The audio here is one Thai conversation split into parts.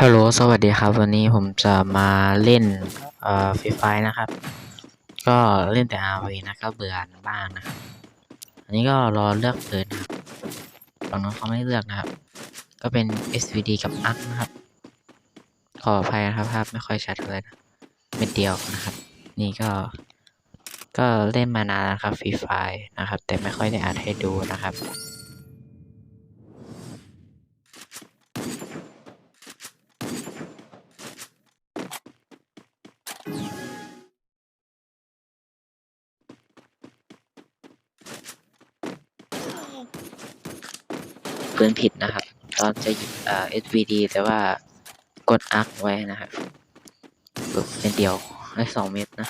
ฮัลโหล สวัสดีครับ วันนี้ผมจะมาเล่น เอ่อฟรีไฟนะครับ ก็เล่นแต่ RV นะก็เบื่อบ้างนะครับ อันนี้ก็รอเลือกปืนนะครับฝั่งนู้นเขาไม่เลือกนะครับ ก็เป็น SVD กับ ARC นะครับ ขออภัยนะครับภาพไม่ค่อยชัดเลยนะเม็ดเดียวนะครับ นี่ก็ ก็เล่นมานานแล้วครับฟรีไฟนะครับ แต่ไม่ค่อยได้อัดให้ดูนะครับ ปืนผิดนะครับ ตอนจะหยิบเอ่อ SVD แต่ว่ากด ARC ไว้นะครับปึ๊บเป็นเดียวได้สองเม็ดนะ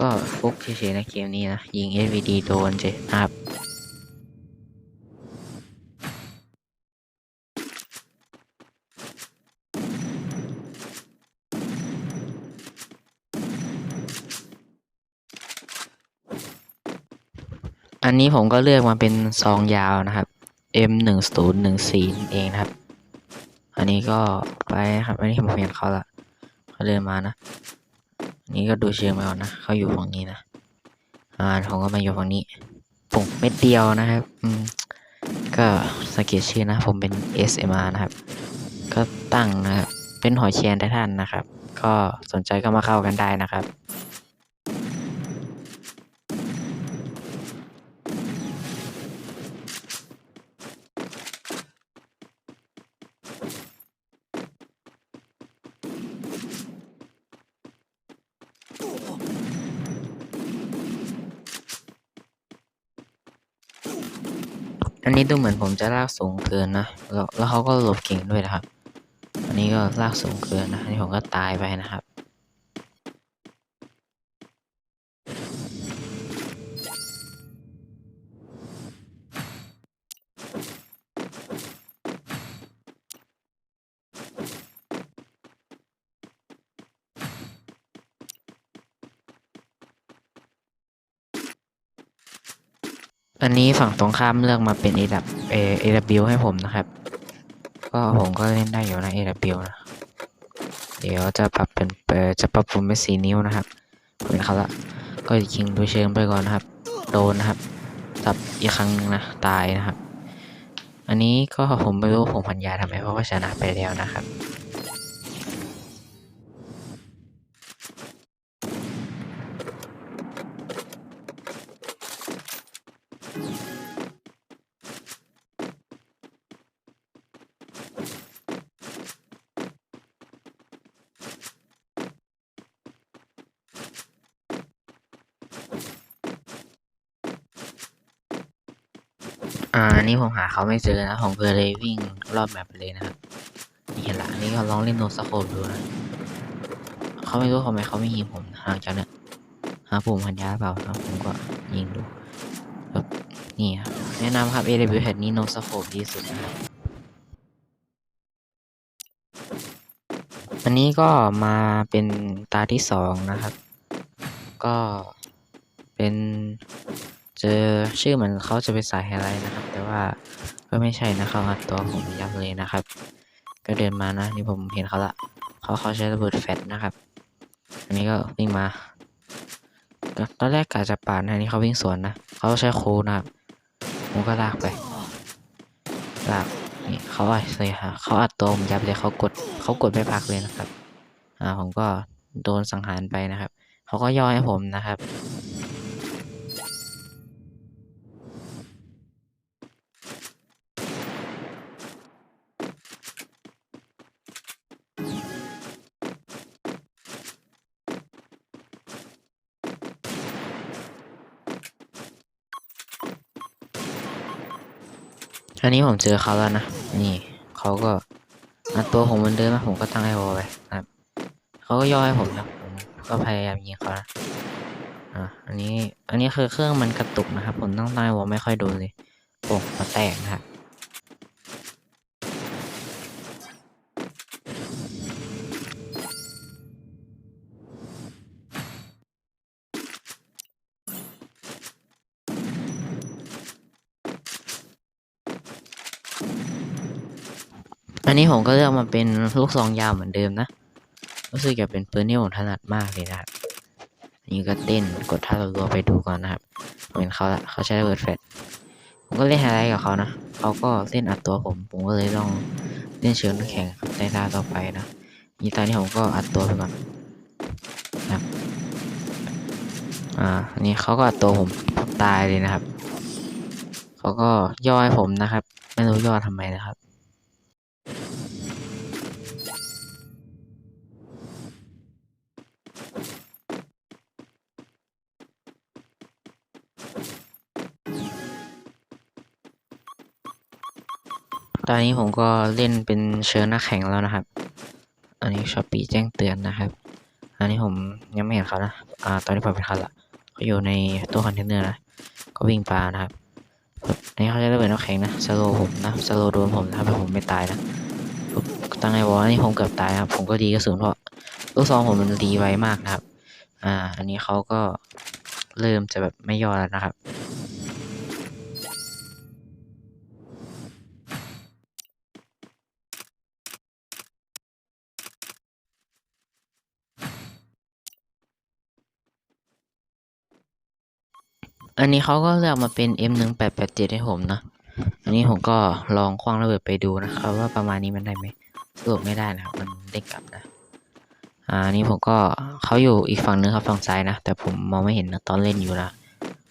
ก็ฟุกเฉยๆในเกมนี้นะ ยิง SVD โดนเฉยนะครับอันนี้ผมก็เลือกมาเป็นซองยาวนะครับ M หนึ่งศูนย์หนึ่งสี่เองนะครับ อันนี้ก็ไปนะครับ อันนี้ผมเห็นเขาละเขาเดินมานะอันนี้ก็ดูเชิงไปก่อนนะเขาอยู่ฝั่งนี้นะ อ่าผมก็มาอยู่ฝั่งนี้ปุ่งเม็ดเดียวนะครับ อืม ก็สังเกตชื่อนะ ผมเป็น SMR นะครับ ก็ตั้งนะครับเป็นหอยเชียนไททันนะครับ ก็สนใจก็มาเข้ากันได้นะครับ อันนี้ดูเหมือนผมจะลากสูงเกินนะ แล้วแล้วเขาก็หลบเก่งด้วยนะครับ อันนี้ก็ลากสูงเกินนะ อันนี้ผมก็ตายไปนะครับ อันนี้ฝั่งตรงข้ามเลือกมาเป็น A W A A W ให้ผมนะครับ ก็ผมก็เล่นได้อยู่นะ A W นะเดี๋ยวจะปรับเป็นจะปรับปุ่มเป็นสีนิ้วนะครับเป็นเขาละก็ยิงดูเชิงไปก่อนนะครับ โดนนะครับจับอีกครั้งนึงนะตายนะครับ อันนี้ก็ผมไม่รู้ผมพันยาทำไมเพราะว่าชนะไปแล้วนะครับาอันนี้ผมหาเขาไม่เจอนะผมก็เลยวิ่งรอบแมปไปเลยนะครับนี่เห็นละนนี้ก็ลองเล่นโนสโคปดูนะเขาไม่รู้ทำไมเขาไม่ยิงผมห่างจากเนี่ยหาปุ่มพันยาเปล่าครับผมก็ยิงดูแบบนี่ครับแนะนำครับ AW Head นี้โนสโคปดีสุดนะอันนี้ก็มาเป็นตาที่สองนะครับ ก็เป็น เจอชื่อเหมือนเขาจะเป็นสายไฮไลท์นะครับ แต่ว่าก็ไม่ใช่นะเขาอัดตัวผมยับเลยนะครับ ก็เดินมานะนี่ผมเห็นเขาละเขาเขาใช้ระเบิดแฟลชนะครับ อันนี้ก็วิ่งมาตอนแรกกะจะปาดนะนนี้เขาวิ่งสวนนะเขาใช้โค้ดนะครับผมก็ลากไปลากนี่เขาอัดเลยฮะเขาอัดตัวผมยับเลยเขากดเขากดไม่พักเลยนะครับ อ่าผมก็โดนสังหารไปนะครับเขาก็ย่อให้ผมนะครับ อันนี้ผมเจอเขาแล้วนะ นี่เขาก็อัดตัวผมมันเดินมาผมก็ตั้งไอโอไปครับเขาก็ย่อให้ผมนะผมก็พยายามยิงเขานะอะอันนี้ อันนี้คือเครื่องมันกระตุกนะครับ ผมตั้งตั้งไอโอไม่ค่อยโดนเลยโป่งมาแตกนะครับ อันนี้ผมก็เลือกมาเป็นลูกซองยาวเหมือนเดิมนะ รู้สึกจะเป็นปืนที่ผมถนัดมากเลยนะครับอันนี้ก็เต้นกดท่ารัวๆไปดูก่อนนะครับเป็นเขาละเขาใช้ระเบิดแฟลชผมก็เล่นไฮไลท์กับเขานะเขาก็เล่นอัดตัวผม ผมก็เลยลองเล่นเชิงน้ำแข็งในตาต่อไปนะนี่ตอนนี้ผมก็อัดตัวไปก่อนนะครับอ่านนี้เขาก็อัดตัวผมตายเลยนะครับเขาก็ย่อให้ผมนะครับ ไม่รู้ย่อทำไมนะครับ ตอนนี้ผมก็เล่นเป็นเชิญนักแข่งแล้วนะครับ อันนี้ช้อปปี้แจ้งเตือนนะครับ อันนี้ผมยังไม่เห็นเขานะ อ่า ตอนนี้ผมเป็นเขาละเขาอยู่ในตู้คอนเทนเนอร์นะ ก็วิ่งปลานะครับ อันนี้เขาจะระเบิดน้ำแข็งนะสโลผมนะสโลโดนผมนะครับแต่ผมไม่ตายนะตั้งไงวะอันนี้ผมเกือบตายครับผมก็ดีกระสุนเพราะลูกซองผมมันดีไวมากนะครับ อ่า อันนี้เขาก็เริ่มจะแบบไม่ย่อแล้วนะครับ อันนี้เขาก็เลือกมาเป็น M1887 ให้ผมนะ อันนี้ผมก็ลองคว้างระเบิดไปดูนะครับว่าประมาณนี้มันได้ไหมสรุปไม่ได้นะครับ มันเด้งกลับนะ อ่าอันนี้ผมก็เขาอยู่อีกฝั่งนึงครับฝั่งซ้ายนะ แต่ผมมองไม่เห็นนะตอนเล่นอยู่นะ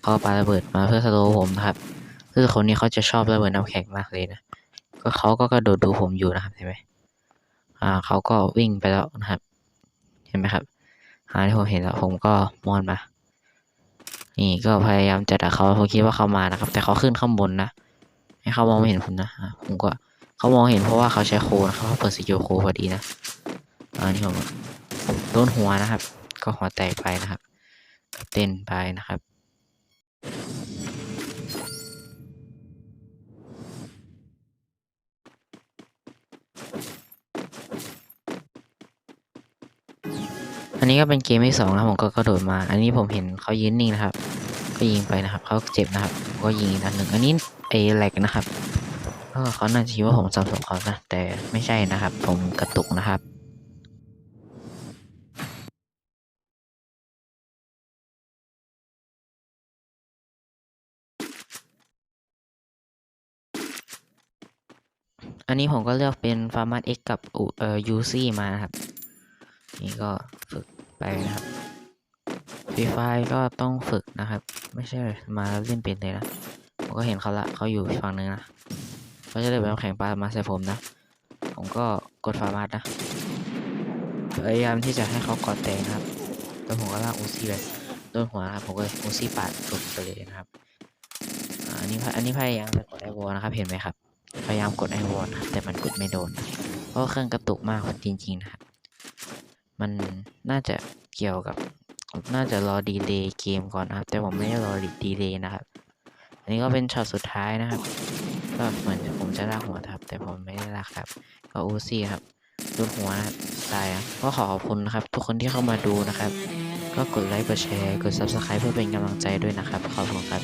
เขาปาระเบิดมาเพื่อสโลผมนะครับ คือคนนี้เขาจะชอบระเบิดน้ำแข็งมากเลยนะ ก็เขาก็กระโดดดูผมอยู่นะครับเห็นไหมอ่าเขาก็วิ่งไปแล้วนะครับ เห็นไหมครับอ่าที่ผมเห็นแล้วผมก็มอนมา นี่ก็พยายามจะดักเขาผมคิดว่าเขามานะครับ แต่เขาขึ้นข้างบนนะให้เขามองไม่เห็นผมนะผมก็เขามองเห็นเพราะว่าเขาใช้โคนะครับเขาเปิดสกิลโคพอดีนะอันนี้ผมโดนหัวนะครับ ก็หัวแตกไปนะครับเต้นไปนะครับอันนี้ก็เป็นเกมที่สองนะผมก็กระโดดมา อันนี้ผมเห็นเขายืนนิ่งนะครับ ก็ยิงไปนะครับเขาเจ็บนะครับก็ยิงอีกนัดหนึ่งอันนี้ไอแหลกนะครับก็เขาน่าจะคิดว่าผมซัมซุงเขานะแต่ไม่ใช่นะครับ ผมกระตุกนะครับอันนี้ผมก็เลือกเป็นฟาร์มัสเอ็กกับเอ่อยูซี่มานะครับ นี่ก็ฝึกไปนะครับ รีไฟก็ต้องฝึกนะครับ ไม่ใช่มาเล่นเป็นเลยนะผมก็เห็นเขาละเขาอยู่ฝั่งนึงนะเขาจะเลยไปเอาแข่งปลามาใส่ผมนะ ผมก็กดฟาร์มัสนะพยายามที่จะให้เขากอดแตงนะครับแล้วผมก็ลากอูซี่ไปโดนหัวนะครับผมก็อูซี่ปาดถูกไปเลยนะครับอันนี้พะอันนี้พยายามจะกดไอวอลนะครับเห็นไหมครับ พยายามกดไอวอลนะครับแต่มันกดไม่โดน เพราะเครื่องกระตุกมากจริงๆนะครับ มันน่าจะเกี่ยวกับ น่าจะรอดีเลย์เกมก่อนนะครับ แต่ผมไม่ได้รอดีเลย์นะครับ อันนี้ก็เป็นช็อตสุดท้ายนะครับ ก็เหมือนผมจะลากหัวครับ แต่ผมไม่ได้ลากครับ ก็อูซี่ครับโดนหัวตายครับตายก็ขอขอบคุณนะครับ ทุกคนที่เข้ามาดูนะครับ ก็กดไลค์กดแชร์กด subscribe เพื่อเป็นกำลังใจด้วยนะครับ ขอบคุณครับ